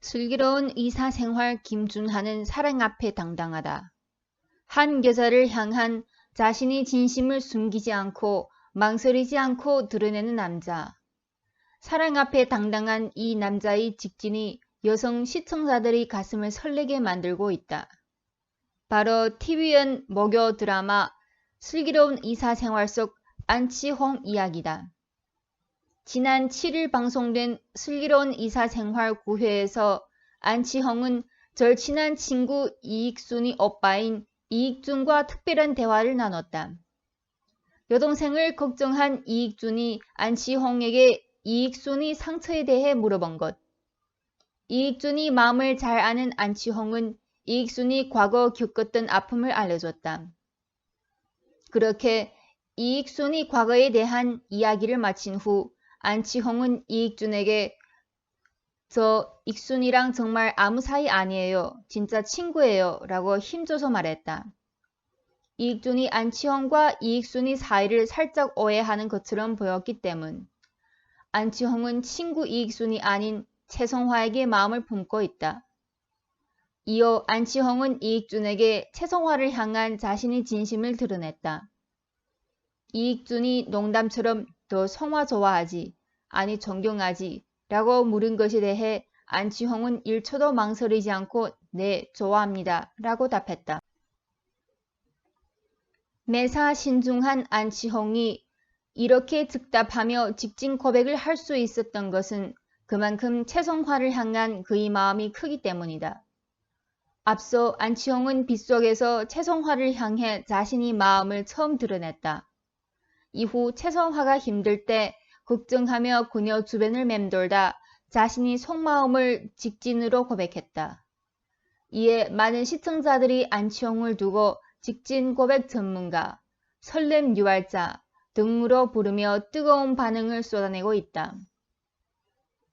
슬기로운 의사생활 김준하는 사랑 앞에 당당하다. 한 여자를 향한 자신의 진심을 숨기지 않고 망설이지 않고 드러내는 남자. 사랑 앞에 당당한 이 남자의 직진이 여성 시청자들의 가슴을 설레게 만들고 있다. 바로 TVN 목요 드라마 슬기로운 의사생활 속 안치홍 이야기다. 지난 7일 방송된 슬기로운 의사생활 9회에서 안치홍은 절친한 친구 이익순이 오빠인 이익준과 특별한 대화를 나눴다. 여동생을 걱정한 이익준이 안치홍에게 이익순이 상처에 대해 물어본 것. 이익준이 마음을 잘 아는 안치홍은 이익순이 과거 겪었던 아픔을 알려줬다. 그렇게 이익순이 과거에 대한 이야기를 마친 후 안치홍은 이익준에게 저 익순이랑 정말 아무 사이 아니에요. 진짜 친구예요. 라고 힘줘서 말했다. 이익준이 안치홍과 이익순이 사이를 살짝 오해하는 것처럼 보였기 때문. 안치홍은 친구 이익순이 아닌 최성화에게 마음을 품고 있다. 이어 안치홍은 이익준에게 최성화를 향한 자신의 진심을 드러냈다. 이익준이 농담처럼 너 성화 좋아하지? 아니 존경하지? 라고 물은 것에 대해 안치홍은 1초도 망설이지 않고 네, 좋아합니다. 라고 답했다. 매사 신중한 안치홍이 이렇게 즉답하며 직진 고백을 할 수 있었던 것은 그만큼 최성화를 향한 그의 마음이 크기 때문이다. 앞서 안치홍은 빗속에서 최성화를 향해 자신이 마음을 처음 드러냈다. 이후 최성화가 힘들 때 걱정하며 그녀 주변을 맴돌다 자신이 속마음을 직진으로 고백했다. 이에 많은 시청자들이 안치홍을 두고 직진 고백 전문가, 설렘 유발자 등으로 부르며 뜨거운 반응을 쏟아내고 있다.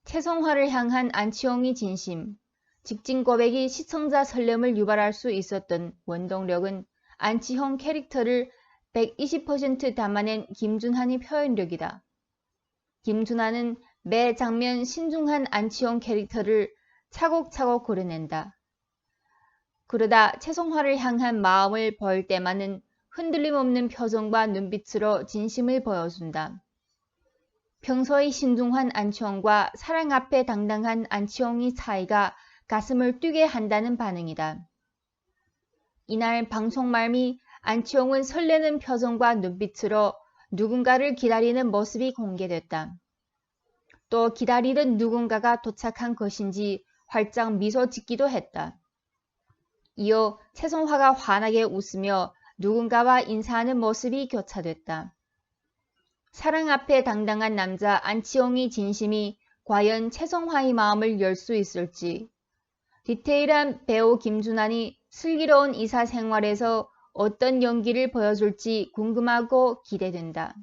최성화를 향한 안치홍의 진심, 직진 고백이 시청자 설렘을 유발할 수 있었던 원동력은 안치홍 캐릭터를 120% 담아낸 김준한의 표현력이다. 김준하는 매 장면 신중한 안치홍 캐릭터를 차곡차곡 고려낸다. 그러다 최성화를 향한 마음을 보일 때만은 흔들림 없는 표정과 눈빛으로 진심을 보여준다. 평소의 신중한 안치홍과 사랑 앞에 당당한 안치홍의 차이가 가슴을 뛰게 한다는 반응이다. 이날 방송 말미 안치홍은 설레는 표정과 눈빛으로 누군가를 기다리는 모습이 공개됐다. 또 기다리던 누군가가 도착한 것인지 활짝 미소 짓기도 했다. 이어 최성화가 환하게 웃으며 누군가와 인사하는 모습이 교차됐다. 사랑 앞에 당당한 남자 안치홍의 진심이 과연 최성화의 마음을 열 수 있을지 디테일한 배우 김준환이 슬기로운 이사 생활에서 어떤 연기를 보여줄지 궁금하고 기대된다.